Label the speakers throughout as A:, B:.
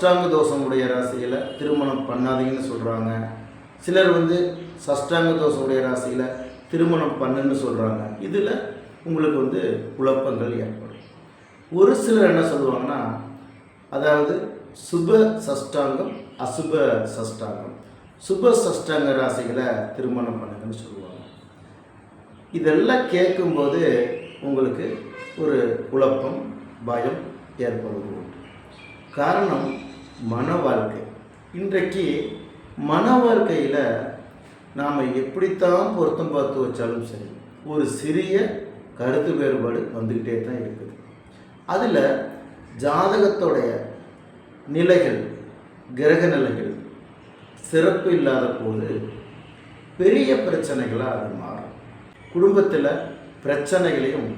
A: சஷ்டாங்க தோஷம் உடைய ராசியில் திருமணம் பண்ணாதீங்கன்னு சொல்கிறாங்க சிலர் வந்து சஷ்டாங்க தோஷம் உடைய ராசியில் திருமணம் பண்ணுன்னு சொல்கிறாங்க இதில் உங்களுக்கு வந்து குழப்பங்கள் ஏற்படும். ஒரு சிலர் என்ன சொல்லுவாங்கன்னா அதாவது சுப சஷ்டாங்கம் அசுப சஷ்டாங்கம். சுப சஷ்டாங்க ராசிகளை திருமணம் பண்ணுங்கன்னு சொல்லுவாங்க. இதெல்லாம் கேட்கும்போது உங்களுக்கு ஒரு குழப்பம் பயம் ஏற்படுவது உண்டு. காரணம் மன வாழ்க்கை. இன்றைக்கு மன வாழ்க்கையில் நாம் எப்படித்தான் பொருத்தம் பார்த்து வச்சாலும் சரி ஒரு சிறிய கருத்து வேறுபாடு வந்துக்கிட்டே தான் இருக்குது. அதில் ஜாதகத்தோடைய நிலைகள் கிரக நிலைகள் சிறப்பு இல்லாத போது பெரிய பிரச்சனைகளாக அது மாறும். குடும்பத்தில் பிரச்சனைகளையும்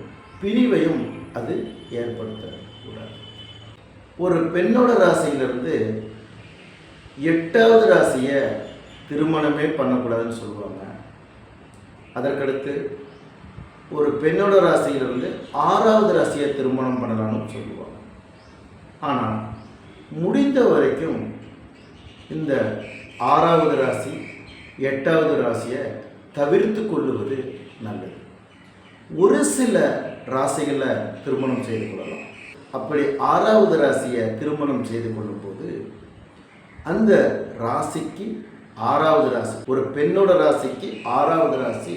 A: பிரிவையும் அது ஏற்படுத்தக்கூடாது. ஒரு பெண்ணோட ராசியிலிருந்து எட்டாவது ராசியை திருமணமே பண்ணக்கூடாதுன்னு சொல்லுவாங்க. அதற்கடுத்து ஒரு பெண்ணோட ராசியிலிருந்து ஆறாவது ராசியை திருமணம் பண்ணலாம்னு சொல்லுவாங்க. ஆனால் முடிந்த வரைக்கும் இந்த ஆறாவது ராசி எட்டாவது ராசியை தவிர்த்து கொள்ளுவது நல்லது. ஒரு சில ராசிகளை திருமணம் செய்து கொள்ளலாம். அப்படி ஆறாவது ராசியை திருமணம் செய்து கொள்ளும்போது அந்த ராசிக்கு ஆறாவது ராசி ஒரு பெண்ணோட ராசிக்கு ஆறாவது ராசி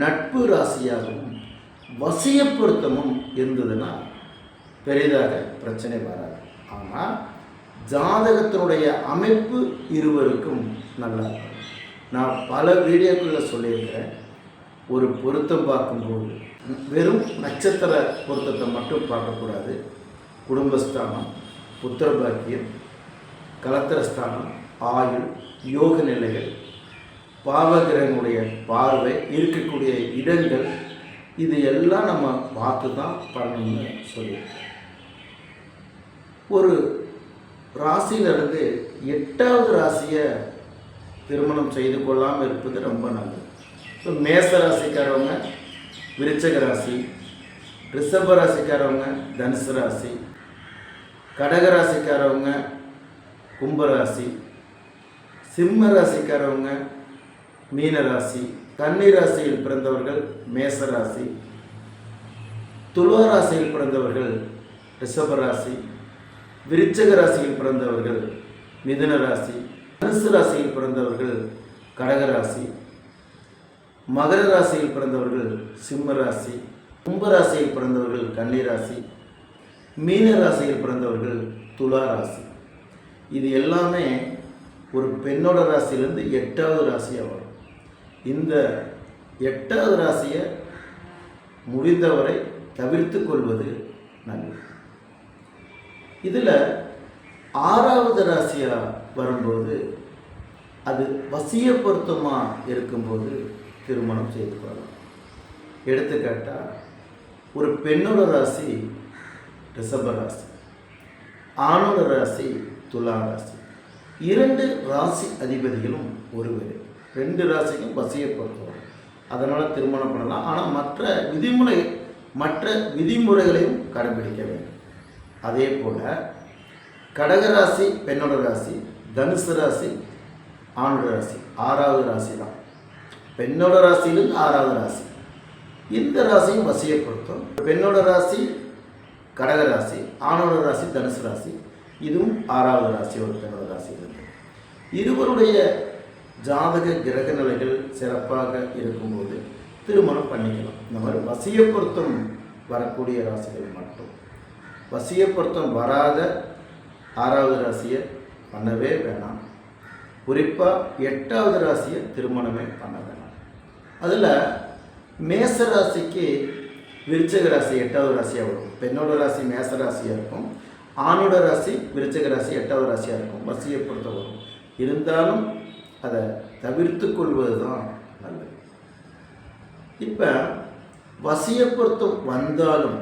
A: நட்பு ராசியாகவும் வசிய பொருத்தமும் இருந்ததுன்னா பெரிதாக பிரச்சனை வராது. ஆனால் ஜாதகத்தினுடைய அமைப்பு இருவருக்கும் நல்லா இருக்கும். நான் பல வீடியோக்களில் சொல்லியிருக்கிறேன். ஒரு பொருத்தம் பார்க்கும்போது வெறும் நட்சத்திர பொருத்தத்தை மட்டும் பார்க்கக்கூடாது. குடும்பஸ்தானம் புத்திரபாக்கியம் கலத்திரஸ்தானம் ஆயுள் யோக நிலைகள் பாவகிரகனுடைய பார்வை இருக்கக்கூடிய இடங்கள் இது எல்லாம் நம்ம பார்த்து தான் பண்ணணும்னு சொல்லியிருக்கோம். ஒரு ராசியிலிருந்து எட்டாவது ராசியை திருமணம் செய்து கொள்ளாமல் இருப்பது ரொம்ப நல்லது. இப்போ மேச ராசிக்காரவங்க விருச்சக ராசி ரிஷப ராசிக்காரவங்க தனுசு ராசி கடக ராசிக்காரவங்க கும்பராசி சிம்ம ராசிக்காரவங்க மீனராசி கன்னி ராசியில் பிறந்தவர்கள் மேச ராசி துலா ராசியில் பிறந்தவர்கள் ரிஷப ராசி விருச்சக ராசியில் பிறந்தவர்கள் மிதுன ராசி தனுசு ராசியில் பிறந்தவர்கள் கடகராசி மகர ராசியில் பிறந்தவர்கள் சிம்ம ராசி கும்ப ராசியில் பிறந்தவர்கள் கன்னி ராசி மீன ராசியில் பிறந்தவர்கள் துலா ராசி. இது எல்லாமே ஒரு பெண்ணோட ராசியிலேருந்து எட்டாவது ராசியாக வரும். இந்த எட்டாவது ராசியை முடிந்தவரை தவிர்த்து கொள்வது நல்லது. இதில் ஆறாவது ராசியாக வரும்போது அது வசிய பொருத்தமாக இருக்கும்போது திருமணம் செய்து கொள்ளலாம். எடுத்துக்காட்டால் ஒரு பெண்ணோட ராசி ரிஷப ராசி ஆணோட ராசி துலா ராசி. இரண்டு ராசி அதிபதிகளும் ஒருவர். ரெண்டு ராசிக்கும் பசியை பொறுத்தவரை. அதனால் திருமணம் பண்ணலாம். ஆனால் மற்ற விதிமுறை மற்ற விதிமுறைகளையும் கடைபிடிக்க வேண்டும். அதே போல் கடகராசி பெண்ணோட ராசி தனுசு ராசி ஆணோட ராசி ஆறாவது ராசி தான் பெண்ணோட ராசியிலிருந்து ஆறாவது ராசி. இந்த ராசியும் வசியப்படுத்தும். பெண்ணோட ராசி கடக ராசி ஆணோட ராசி தனுசு ராசி. இதுவும் ஆறாவது ராசி ஒரு பெண்ணோட ராசி இருக்கு. இருவருடைய ஜாதக கிரக நிலைகள் சிறப்பாக இருக்கும்போது திருமணம் பண்ணிக்கலாம். இந்த மாதிரி வசிய பொருத்தம் வரக்கூடிய ராசிகள் மட்டும். வசிய பொருத்தம் வராத ஆறாவது ராசியை பண்ணவே வேணாம். குறிப்பாக எட்டாவது ராசியை திருமணமே பண்ண வேணாம். அதில் மேச ராசிக்கு விருச்சக ராசி எட்டாவது ராசியாக வரும் பெண்ணோட ராசி மேச ராசியாக இருக்கும். ஆணோட ராசி விருச்சக ராசி எட்டாவது ராசியாக இருக்கும். வசியை பொறுத்த வரும். இருந்தாலும் அதை தவிர்த்து கொள்வது தான் நல்லது. இப்போ வசிய பொருத்தம் வந்தாலும்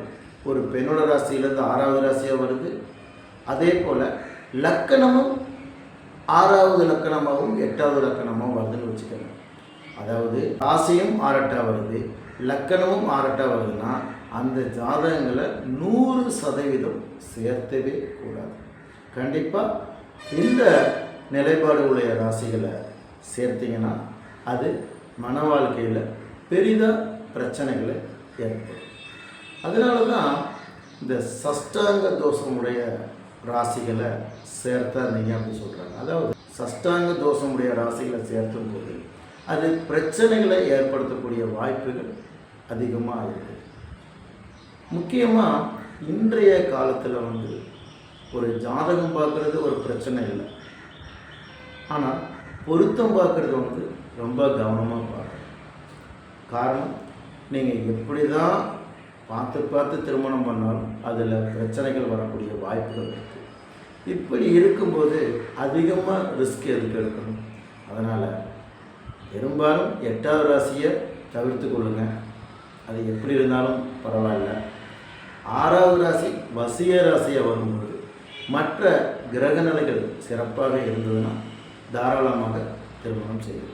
A: ஒரு பெண்ணோட ராசியிலேருந்து ஆறாவது ராசியாக வருது. அதே போல் லக்கணமும் ஆறாவது லக்கணமாகவும் எட்டாவது லக்கணமாகவும் வருதுன்னு வச்சுக்கோங்க. அதாவது ராசியும் ஆறட்டா வருது லக்கணமும் ஆறட்டா வருதுன்னா அந்த ஜாதகங்களை நூறு சதவீதம் சேர்த்தவே கூடாது. கண்டிப்பாக இந்த நிலைப்பாடு உடைய ராசிகளை சேர்த்தீங்கன்னா அது மன வாழ்க்கையில் பெரிதாக பிரச்சனைகளை ஏற்படும். அதனால தான் இந்த சஷ்டாங்க தோஷமுடைய ராசிகளை சேர்த்தா நீங்கள் அப்படின்னு சொல்கிறாங்க அதாவது சஷ்டாங்க தோஷமுடைய ராசிகளை சேர்த்தும் போது அது பிரச்சனைகளை ஏற்படுத்தக்கூடிய வாய்ப்புகள் அதிகமாக இருக்குது முக்கியமாக இன்றைய காலத்தில் வந்து ஒரு ஜாதகம் பார்க்குறது ஒரு பிரச்சனை இல்லை. ஆனால் பொருத்தம் பார்க்குறது வந்து ரொம்ப கவனமாக பார்க்கணும். காரணம் நீங்கள் எப்படி தான் பார்த்து பார்த்து திருமணம் பண்ணாலும் அதில் பிரச்சனைகள் வரக்கூடிய வாய்ப்புகள் இருக்குது இப்படி இருக்கும்போது அதிகமாக ரிஸ்க் எதுக்கு எடுக்கணும்? அதனால் பெரும்பாலும் எட்டாவது ராசியை தவிர்த்து கொள்ளுங்க. அது எப்படி இருந்தாலும் பரவாயில்ல. ஆறாவது ராசி வசிய ராசியாக வரும்போது மற்ற கிரக நிலைகள் சிறப்பாக இருந்ததுன்னா தாராளமாக திருமணம் செய்து